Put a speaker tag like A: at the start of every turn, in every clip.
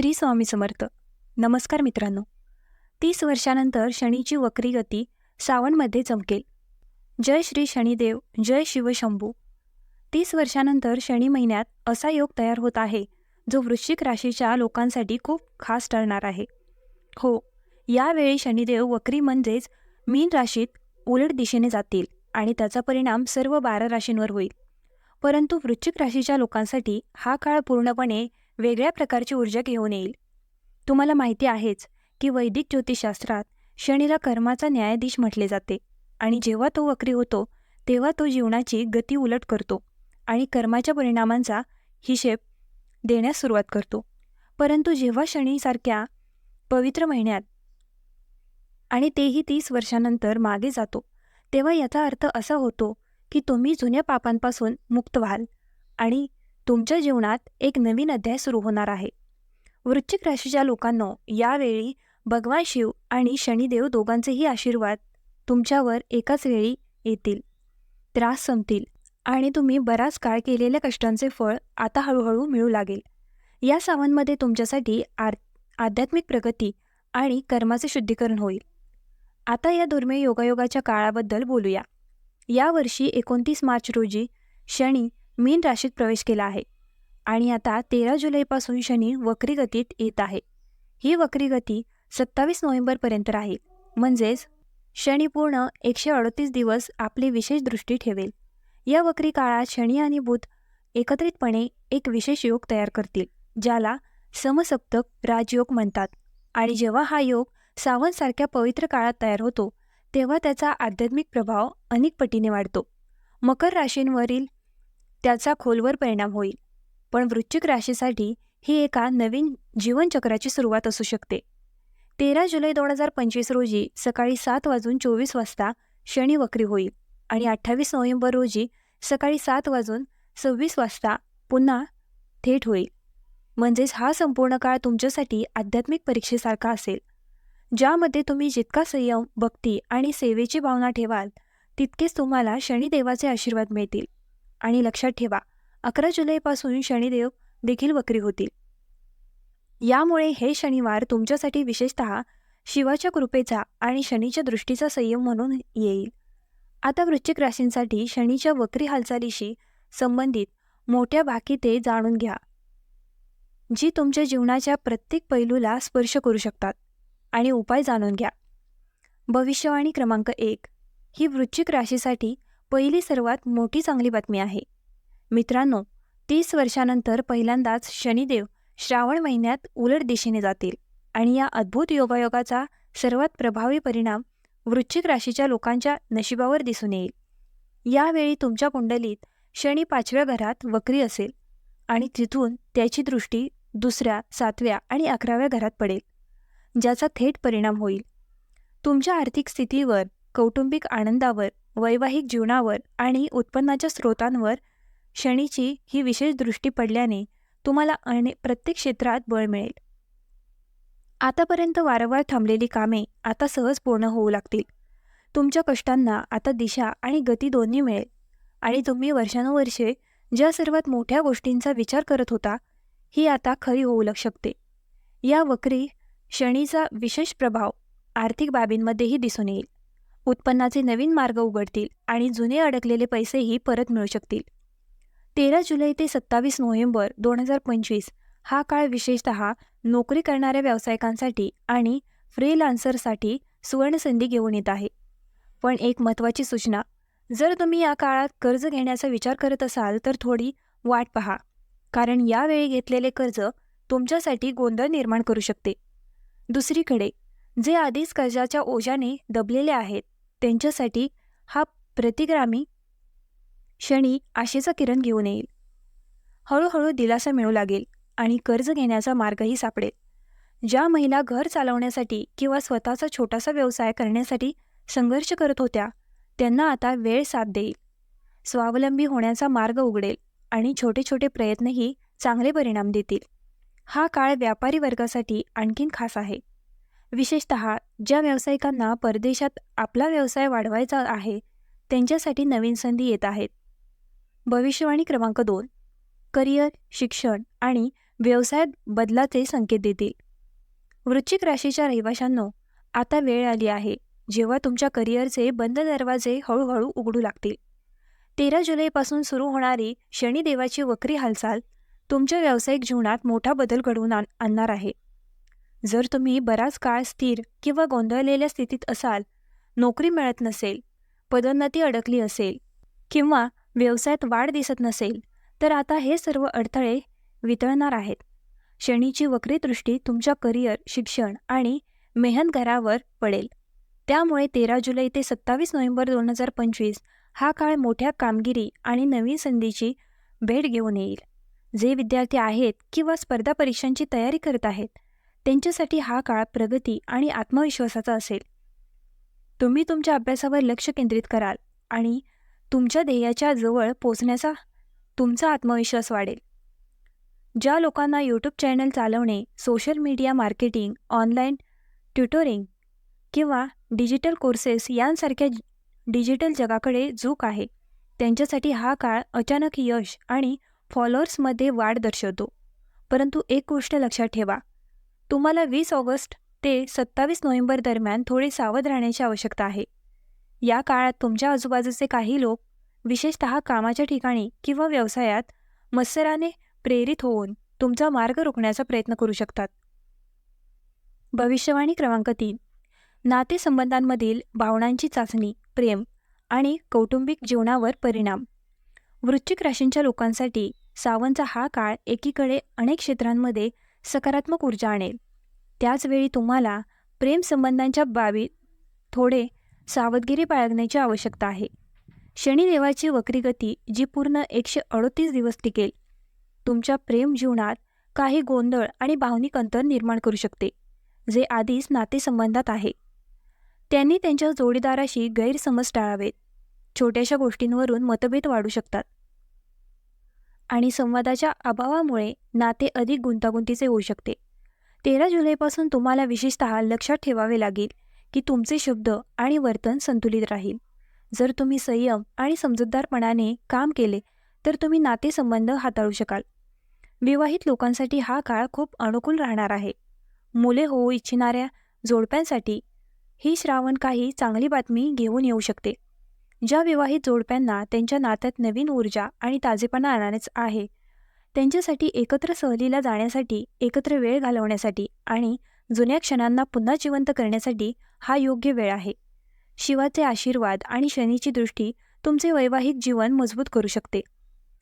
A: श्री स्वामी समर्थ. नमस्कार मित्रांनो. तीस वर्षानंतर शनीची वक्री गती सावनमध्ये चमकेल. जय श्री शनिदेव जय शिवशंभू. तीस वर्षानंतर शनी महिन्यात असा योग तयार होत आहे जो वृश्चिक राशीच्या लोकांसाठी खूप खास ठरणार आहे. हो यावेळी शनिदेव वक्री म्हणजेच मीन राशीत उलट दिशेने जातील आणि त्याचा परिणाम सर्व बारा राशींवर होईल. परंतु वृश्चिक राशीच्या लोकांसाठी हा काळ पूर्णपणे वेगळ्या प्रकारची ऊर्जा घेऊन येईल. तुम्हाला माहिती आहेच की वैदिक ज्योतिषशास्त्रात शनीला कर्माचा न्यायाधीश म्हटले जाते आणि जेव्हा तो वक्री होतो तेव्हा तो जीवनाची गती उलट करतो आणि कर्माच्या परिणामांचा हिशेब देण्यास सुरुवात करतो. परंतु जेव्हा शनीसारख्या पवित्र महिन्यात आणि तेही तीस वर्षानंतर मागे जातो तेव्हा याचा अर्थ असा होतो की तुम्ही जुन्या पापांपासून मुक्त व्हाल आणि तुमच्या जीवनात एक नवीन अध्याय सुरू होणार आहे. वृश्चिक राशीच्या लोकांनो यावेळी भगवान शिव आणि शनिदेव दोघांचेही आशीर्वाद तुमच्यावर एकाच वेळी येतील. त्रास संपतील आणि तुम्ही बराच काळ केलेल्या कष्टांचे फळ आता हळूहळू मिळू लागेल. या सावनमध्ये तुमच्यासाठी आर आध्यात्मिक प्रगती आणि कर्माचे शुद्धीकरण होईल. आता या दुर्मिळ योगायोगाच्या काळाबद्दल बोलूया. यावर्षी एकोणतीस मार्च रोजी शनी मीन राशीत प्रवेश केला आहे. आणि आता तेरा जुलैपासून शनी वक्री गतीत येत आहे. ही वक्रीगती सत्तावीस नोव्हेंबरपर्यंत राहील. म्हणजेच शनी पूर्ण एकशे अडतीस दिवस आपली विशेष दृष्टी ठेवेल. या वक्री काळात शनी आणि बुध एकत्रितपणे एक विशेष योग तयार करतील ज्याला समसप्तक राजयोग म्हणतात. आणि जेव्हा हा योग सावनसारख्या पवित्र काळात तयार होतो तेव्हा त्याचा आध्यात्मिक प्रभाव अनेक पटीने वाढतो. मकर राशींवरील त्याचा खोलवर परिणाम होईल. पण वृश्चिक राशीसाठी ही एका नवीन जीवनचक्राची सुरुवात असू शकते. तेरा जुलै दोन हजार पंचवीस रोजी सकाळी सात वाजून चोवीस वाजता शनी वक्री होईल आणि अठ्ठावीस नोव्हेंबर रोजी सकाळी सात वाजून सव्वीस वाजता पुन्हा थेट होईल. म्हणजेच हा संपूर्ण काळ तुमच्यासाठी आध्यात्मिक परीक्षेसारखा असेल. ज्यामध्ये तुम्ही जितका संयम भक्ती आणि सेवेची भावना ठेवाल तितकेच तुम्हाला शनिदेवाचे आशीर्वाद मिळतील. आणि लक्षात ठेवा अकरा जुलैपासून शनिदेव देखील वक्री होतील. यामुळे हे शनिवार तुमच्यासाठी विशेषत शिवाच्या कृपेचा आणि शनीच्या दृष्टीचा संयम म्हणून येईल. आता वृश्चिक राशींसाठी शनीच्या वक्री हालचालीशी संबंधित मोठ्या बाकीते जाणून घ्या जी तुमच्या जीवनाच्या प्रत्येक पैलूला स्पर्श करू शकतात आणि उपाय जाणून घ्या. भविष्यवाणी क्रमांक एक ही वृश्चिक राशीसाठी पहिली सर्वात मोठी चांगली बातमी आहे. मित्रांनो तीस वर्षानंतर पहिल्यांदाच शनिदेव श्रावण महिन्यात उलट दिशेने जातील आणि या अद्भुत योगायोगाचा सर्वात प्रभावी परिणाम वृश्चिक राशीच्या लोकांच्या नशिबावर दिसून येईल. यावेळी तुमच्या कुंडलीत शनी पाचव्या घरात वक्री असेल आणि तिथून त्याची दृष्टी दुसऱ्या सातव्या आणि अकराव्या घरात पडेल ज्याचा थेट परिणाम होईल. तुमच्या आर्थिक स्थितीवर कौटुंबिक आनंदावर वैवाहिक जीवनावर आणि उत्पन्नाच्या स्रोतांवर शनीची ही विशेष दृष्टी पडल्याने तुम्हाला अने प्रत्येक क्षेत्रात बळ मिळेल. आतापर्यंत वारंवार थांबलेली कामे आता सहज पूर्ण होऊ लागतील. तुमच्या कष्टांना आता दिशा आणि गती दोन्ही मिळेल. आणि तुम्ही वर्षानुवर्षे ज्या सर्वात मोठ्या गोष्टींचा विचार करत होता ही आता खरी होऊ लग शकते. या वक्री शनीचा विशेष प्रभाव आर्थिक बाबींमध्येही दिसून येईल. उत्पन्नाचे नवीन मार्ग उघडतील आणि जुने अडकलेले पैसेही परत मिळू शकतील. तेरा जुलै ते सत्तावीस नोव्हेंबर दोन हजार पंचवीस हा काळ विशेषत नोकरी करणाऱ्या व्यावसायिकांसाठी आणि फ्रीलान्सरसाठी सुवर्णसंधी घेऊन येत आहे. पण एक महत्त्वाची सूचना जर तुम्ही या काळात कर्ज घेण्याचा विचार करत असाल तर थोडी वाट पहा कारण यावेळी घेतलेले कर्ज तुमच्यासाठी गोंधळ निर्माण करू शकते. दुसरीकडे जे आधीच कर्जाच्या ओझ्याने दबलेले आहेत त्यांच्यासाठी हा प्रतिग्रामी क्षणी आशेचा किरण घेऊन येईल. हळूहळू दिलासा मिळू लागेल आणि कर्ज घेण्याचा मार्गही सापडेल. ज्या महिला घर चालवण्यासाठी किंवा स्वतःचा छोटासा व्यवसाय करण्यासाठी संघर्ष करत होत्या त्यांना आता वेळ साथ देईल. स्वावलंबी होण्याचा मार्ग उघडेल आणि छोटे छोटे प्रयत्नही चांगले परिणाम देतील. हा काळ व्यापारी वर्गासाठी आणखीन खास आहे. विशेषत ज्या व्यावसायिकांना परदेशात आपला व्यवसाय वाढवायचा आहे त्यांच्यासाठी नवीन संधी येत आहेत. भविष्यवाणी क्रमांक दोन. करिअर शिक्षण आणि व्यवसायात बदलाचे संकेत देतील. वृश्चिक राशीच्या रहिवाशांनो आता वेळ आली आहे जेव्हा तुमच्या करिअरचे बंद दरवाजे हळूहळू उघडू लागतील. तेरा जुलैपासून सुरू होणारी शनिदेवाची वक्री हालचाल तुमच्या व्यावसायिक जीवनात मोठा बदल घडवून आणणार आहे. जर तुम्ही बराच काळ स्थिर किंवा गोंधळलेल्या स्थितीत असाल नोकरी मिळत नसेल पदोन्नती अडकली असेल किंवा व्यवसायात वाढ दिसत नसेल तर आता हे सर्व अडथळे वितळणार आहेत. शनीची वक्री दृष्टी तुमच्या करिअर शिक्षण आणि मेहनतघरावर पडेल. त्यामुळे तेरा जुलै ते सत्तावीस नोव्हेंबर दोन हजार पंचवीस हा काळ मोठ्या कामगिरी आणि नवीन संधीची भेट घेऊन येईल. जे विद्यार्थी आहेत किंवा स्पर्धा परीक्षांची तयारी करत आहेत त्यांच्यासाठी हा काळ प्रगती आणि आत्मविश्वासाचा असेल. तुम्ही तुमच्या अभ्यासावर लक्ष केंद्रित कराल आणि तुमच्या ध्येयाच्या जवळ पोचण्याचा तुमचा आत्मविश्वास वाढेल. ज्या लोकांना यूट्यूब चॅनल चालवणे social media marketing online tutoring किंवा डिजिटल कोर्सेस यांसारख्या डिजिटल जगाकडे झूक आहे त्यांच्यासाठी हा काळ अचानक यश आणि फॉलोअर्समध्ये वाढ दर्शवतो. परंतु एक गोष्ट लक्षात ठेवा तुम्हाला वीस ऑगस्ट ते सत्तावीस नोव्हेंबर दरम्यान थोडे सावध राहण्याची आवश्यकता आहे. या काळात तुमच्या आजूबाजूचे काही लोक विशेषतः कामाच्या ठिकाणी किंवा व्यवसायात मत्सराने प्रेरित होऊन तुमचा मार्ग रोखण्याचा प्रयत्न करू शकतात. भविष्यवाणी क्रमांक तीन. नातेसंबंधांमधील भावनांची चाचणी प्रेम आणि कौटुंबिक जीवनावर परिणाम. वृश्चिक राशींच्या लोकांसाठी सावनचा हा काळ एकीकडे अनेक क्षेत्रांमध्ये सकारात्मक ऊर्जा आणेल. त्याचवेळी तुम्हाला प्रेमसंबंधांच्या बाबीत थोडे सावधगिरी बाळगण्याची आवश्यकता आहे. शनिदेवाची वक्रीगती जी पूर्ण एकशे अडतीस दिवस टिकेल तुमच्या प्रेम जीवनात काही गोंधळ आणि भावनिक अंतर निर्माण करू शकते जे आधीच नातेसंबंधात आहे. त्यांनी त्यांच्या जोडीदाराशी गैरसमज टाळावेत. छोट्याशा गोष्टींवरून मतभेद वाढू शकतात. आणि संवादाच्या अभावामुळे नाते अधिक गुंतागुंतीचे होऊ शकते. तेरा जुलैपासून तुम्हाला विशेषतः लक्षात ठेवावे लागेल की तुमचे शब्द आणि वर्तन संतुलित राहील. जर तुम्ही संयम आणि समजूतदारपणाने काम केले तर तुम्ही नातेसंबंध हाताळू शकाल. विवाहित लोकांसाठी हा काळ खूप अनुकूल राहणार आहे. मुले होऊ इच्छिणाऱ्या जोडप्यांसाठी ही श्रावण काही चांगली बातमी घेऊन येऊ शकते. ज्या विवाहित जोडप्यांना त्यांच्या नात्यात नवीन ऊर्जा आणि ताजेपणा आणण्याच आहे त्यांच्यासाठी एकत्र सहलीला जाण्यासाठी एकत्र वेळ घालवण्यासाठी आणि जुन्या क्षणांना पुन्हा जिवंत करण्यासाठी हा योग्य वेळ आहे. शिवाचे आशीर्वाद आणि शनीची दृष्टी तुमचे वैवाहिक जीवन मजबूत करू शकते.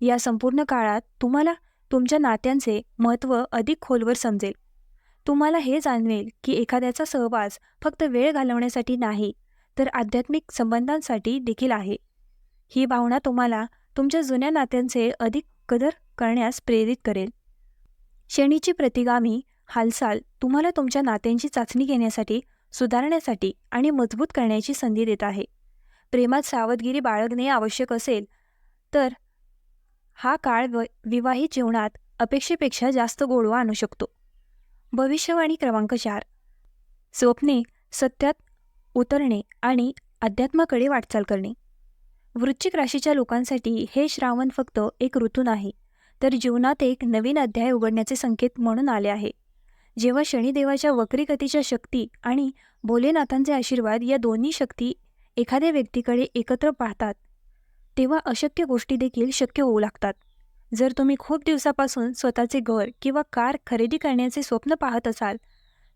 A: या संपूर्ण काळात तुम्हाला तुमच्या नात्यांचे महत्त्व अधिक खोलवर समजेल. तुम्हाला हे जाणवेल की एखाद्याचा सहवास फक्त वेळ घालवण्यासाठी नाही तर आध्यात्मिक संबंधांसाठी देखील आहे. ही भावना तुम्हाला तुमच्या जुन्या नात्यांचे अधिक कदर करण्यास प्रेरित करेल. शनीची प्रतिगामी हालचाल तुम्हाला तुमच्या नात्यांची चाचणी घेण्यासाठी सुधारण्यासाठी आणि मजबूत करण्याची संधी देत आहे. प्रेमात सावधगिरी बाळगणे आवश्यक असेल तर हा काळ व विवाहित जीवनात अपेक्षेपेक्षा जास्त गोडवा आणू शकतो. भविष्यवाणी क्रमांक चार. स्वप्ने सत्यात उतरणे आणि अध्यात्माकडे वाटचाल करणे. वृश्चिक राशीच्या लोकांसाठी हे श्रावण फक्त एक ऋतू नाही तर जीवनात एक नवीन अध्याय उघडण्याचे संकेत म्हणून आले आहे. जेव्हा शनिदेवाच्या वक्रीगतीच्या शक्ती आणि भोलेनाथांचे आशीर्वाद या दोन्ही शक्ती एखाद्या व्यक्तीकडे एकत्र पाहतात तेव्हा अशक्य गोष्टी देखील शक्य होऊ लागतात. जर तुम्ही खूप दिवसापासून स्वतःचे घर किंवा कार खरेदी करण्याचे स्वप्न पाहत असाल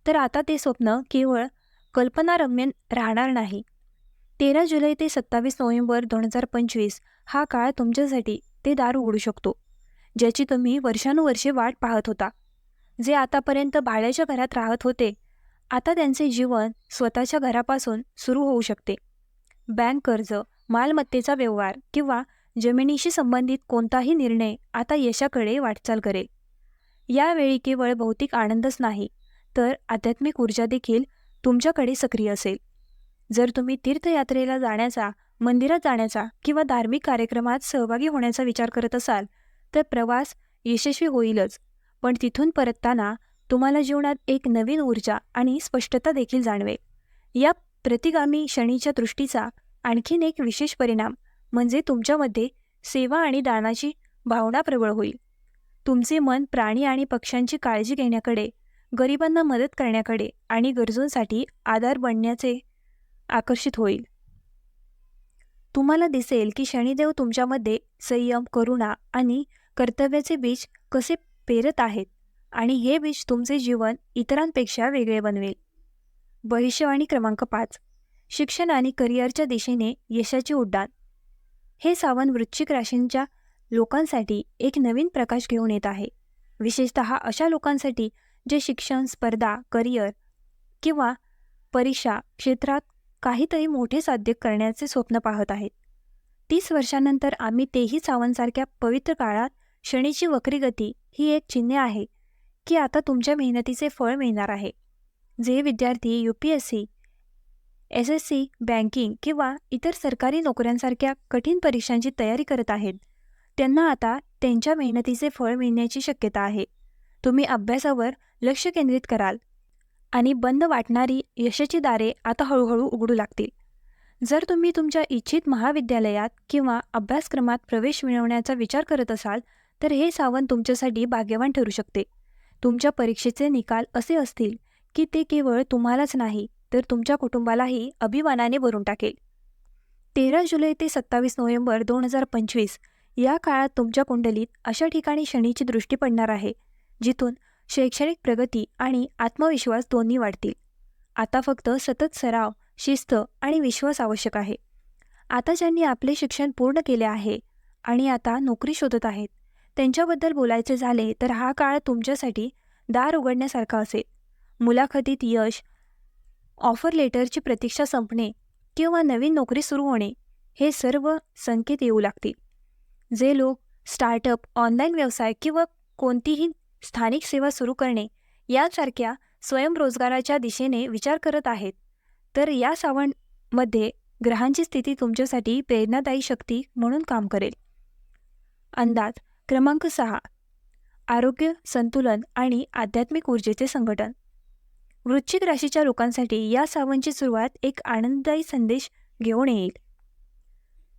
A: तर आता ते स्वप्न केवळ कल्पनारम्य राहणार नाही. तेरा जुलै ते सत्तावीस नोव्हेंबर दोन हजार पंचवीस हा काळ तुमच्यासाठी ते दार उघडू शकतो ज्याची तुम्ही वर्षानुवर्षे वाट पाहत होता. जे आतापर्यंत भाड्याच्या घरात राहत होते आता त्यांचे जीवन स्वतःच्या घरापासून सुरू होऊ शकते. बँक कर्ज मालमत्तेचा व्यवहार किंवा जमिनीशी संबंधित कोणताही निर्णय आता यशाकडे वाटचाल करेल. यावेळी केवळ भौतिक आनंदच नाही तर आध्यात्मिक ऊर्जा देखील तुमच्याकडे सक्रिय असेल. जर तुम्ही तीर्थयात्रेला जाण्याचा मंदिरात जाण्याचा किंवा धार्मिक कार्यक्रमात सहभागी होण्याचा विचार करत असाल तर प्रवास यशस्वी होईलच. पण तिथून परतताना तुम्हाला जीवनात एक नवीन ऊर्जा आणि स्पष्टता देखील जाणवेल. या प्रतिगामी शनीच्या दृष्टीचा आणखीन एक विशेष परिणाम म्हणजे तुमच्यामध्ये सेवा आणि दानाची भावना प्रबळ होईल. तुमचे मन प्राणी आणि पक्ष्यांची काळजी घेण्याकडे गरिबांना मदत करण्याकडे आणि गरजूंसाठी आधार बनण्याचे आकर्षित होईल. तुम्हाला दिसेल की शनिदेव तुमच्यामध्ये संयम करुणा आणि कर्तव्याचे बीज कसे पेरत आहेत आणि हे बीज तुमचे जीवन इतरांपेक्षा वेगळे बनवेल. भविष्यवाणी क्रमांक पाच. शिक्षण आणि करिअरच्या दिशेने यशाचे उड्डाण. हे सावन वृश्चिक राशींच्या लोकांसाठी एक नवीन प्रकाश घेऊन येत आहे. विशेषत अशा लोकांसाठी जे शिक्षण स्पर्धा करिअर किंवा परीक्षा क्षेत्रात काहीतरी मोठे साध्य करण्याचे स्वप्न पाहत आहेत. तीस वर्षानंतर आम्ही तेही सावंतसारख्या पवित्र काळात शनीची वक्री गती ही एक चिन्ह आहे की आता तुमच्या मेहनतीचे फळ मिळणार आहे. जे विद्यार्थी U P S C S S C banking किंवा इतर सरकारी नोकऱ्यांसारख्या कठीण परीक्षांची तयारी करत आहेत. त्यांना आता त्यांच्या मेहनतीचे फळ मिळण्याची शक्यता आहे. तुम्ही अभ्यासावर लक्ष केंद्रित कराल. आणि बंद वाटणारी यशाची दारे आता हळूहळू उघडू लागतील. जर तुम्ही तुमच्या इच्छित महाविद्यालयात किंवा अभ्यासक्रमात प्रवेश मिळवण्याचा विचार करत असाल तर हे सावन तुमच्यासाठी भाग्यवान ठरू शकते. तुमच्या परीक्षेचे निकाल असे असतील की ते केवळ तुम्हालाच नाही तर तुमच्या कुटुंबालाही अभिमानाने भरून टाकेल. तेरा जुलै ते सत्तावीस नोव्हेंबर दोन हजार पंचवीस या काळात तुमच्या कुंडलीत अशा ठिकाणी शनीची दृष्टी पडणार आहे जिथून शैक्षणिक प्रगती आणि आत्मविश्वास दोन्ही वाढतील. आता फक्त सतत सराव शिस्त आणि विश्वास आवश्यक आहे. आता ज्यांनी आपले शिक्षण पूर्ण केले आहे आणि आता नोकरी शोधत आहेत त्यांच्याबद्दल बोलायचे झाले तर हा काळ तुमच्यासाठी दार उघडण्यासारखा असेल. मुलाखतीत यश ऑफर लेटरची प्रतीक्षा संपणे किंवा नवीन नोकरी सुरू होणे हे सर्व संकेत येऊ लागतील. जे लोक स्टार्टअप ऑनलाईन व्यवसाय किंवा कोणतीही स्थानिक सेवा सुरू करणे यासारख्या स्वयंरोजगाराच्या दिशेने विचार करत आहेत. तर या सावणमध्ये ग्रहांची स्थिती तुमच्यासाठी प्रेरणादायी शक्ती म्हणून काम करेल. अंदाज क्रमांक सहा. आरोग्य संतुलन आणि आध्यात्मिक ऊर्जेचे संघटन. वृश्चिक राशीच्या लोकांसाठी या सावणची सुरुवात एक आनंददायी संदेश घेऊन येईल.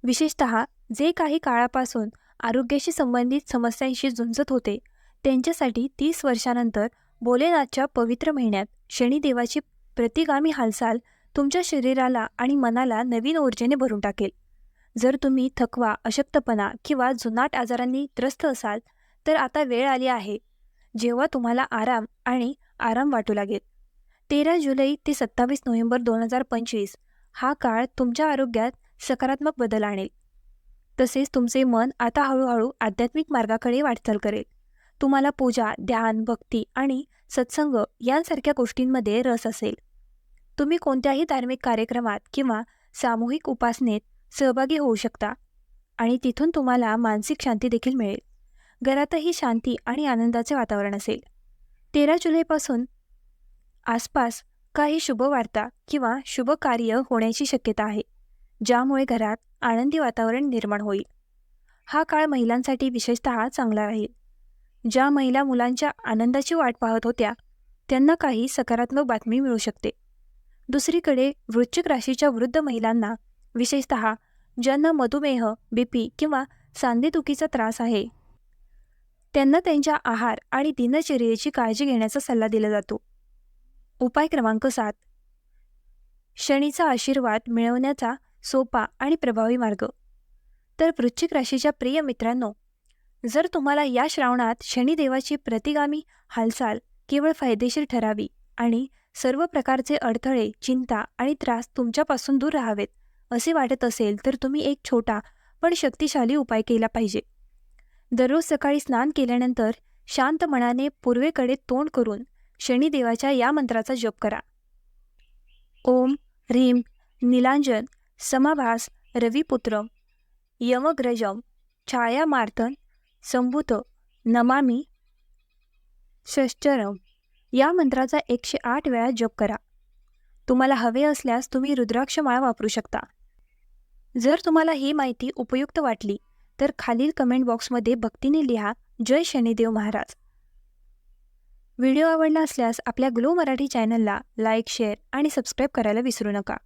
A: विशेषत जे काही काळापासून आरोग्याशी संबंधित समस्यांशी झुंजत होते त्यांच्यासाठी तीस वर्षानंतर भोलेनाथच्या पवित्र महिन्यात शनिदेवाची प्रतिगामी हालचाल तुमच्या शरीराला आणि मनाला नवीन ऊर्जेने भरून टाकेल. जर तुम्ही थकवा अशक्तपणा किंवा जुनाट आजारांनी त्रस्त असाल तर आता वेळ आली आहे. जेव्हा तुम्हाला आराम आणि आराम वाटू लागेल. तेरा जुलै ते सत्तावीस नोव्हेंबर दोन हजार पंचवीस हा काळ तुमच्या आरोग्यात सकारात्मक बदल आणेल. तसेच तुमचे मन आता हळूहळू आध्यात्मिक मार्गाकडे वाटचाल करेल. तुम्हाला पूजा ध्यान भक्ती आणि सत्संग यांसारख्या गोष्टींमध्ये रस असेल. तुम्ही कोणत्याही धार्मिक कार्यक्रमात किंवा सामूहिक उपासनेत सहभागी होऊ शकता आणि तिथून तुम्हाला मानसिक शांती देखील मिळेल. घरातही शांती आणि आनंदाचे वातावरण असेल. तेरा जुलैपासून आसपास काही शुभवार्ता किंवा शुभ कार्य होण्याची शक्यता आहे ज्यामुळे घरात आनंदी वातावरण निर्माण होईल. हा काळ महिलांसाठी विशेषतः चांगला राहील. ज्या महिला मुलांच्या आनंदाची वाट पाहत होत्या त्यांना काही सकारात्मक बातमी मिळू शकते. दुसरीकडे वृश्चिक राशीच्या वृद्ध महिलांना विशेषत ज्यांना मधुमेह बीपी किंवा सांधेदुखीचा त्रास आहे त्यांना त्यांच्या आहार आणि दिनचर्येची काळजी घेण्याचा सल्ला दिला जातो. उपाय क्रमांक सात. शनीचा आशीर्वाद मिळवण्याचा सोपा आणि प्रभावी मार्ग. तर वृश्चिक राशीच्या प्रिय मित्रांनो जर तुम्हाला या श्रावणात शनिदेवाची प्रतिगामी हालचाल केवळ फायदेशीर ठरावी आणि सर्व प्रकारचे अडथळे चिंता आणि त्रास तुमच्यापासून दूर राहावेत असे वाटत असेल तर तुम्ही एक छोटा पण शक्तिशाली उपाय केला पाहिजे. दररोज सकाळी स्नान केल्यानंतर शांत मनाने पूर्वेकडे तोंड करून शनिदेवाच्या या मंत्राचा जप करा. ओम ह्रीम नीलांजन समाभास रविपुत्र यमग्रजम छायामार्तन संभूत नमामी षष्टरम या मंत्राचा एकशे आठ वेळा जप करा. तुम्हाला हवे असल्यास तुम्ही रुद्राक्ष माळा वापरू शकता. जर तुम्हाला ही माहिती उपयुक्त वाटली तर खालील कमेंट बॉक्समध्ये भक्तीने लिहा जय शनिदेव महाराज. व्हिडिओ आवडला असल्यास आपल्या ग्लो मराठी चॅनलला लाईक शेअर आणि सबस्क्राईब करायला विसरू नका.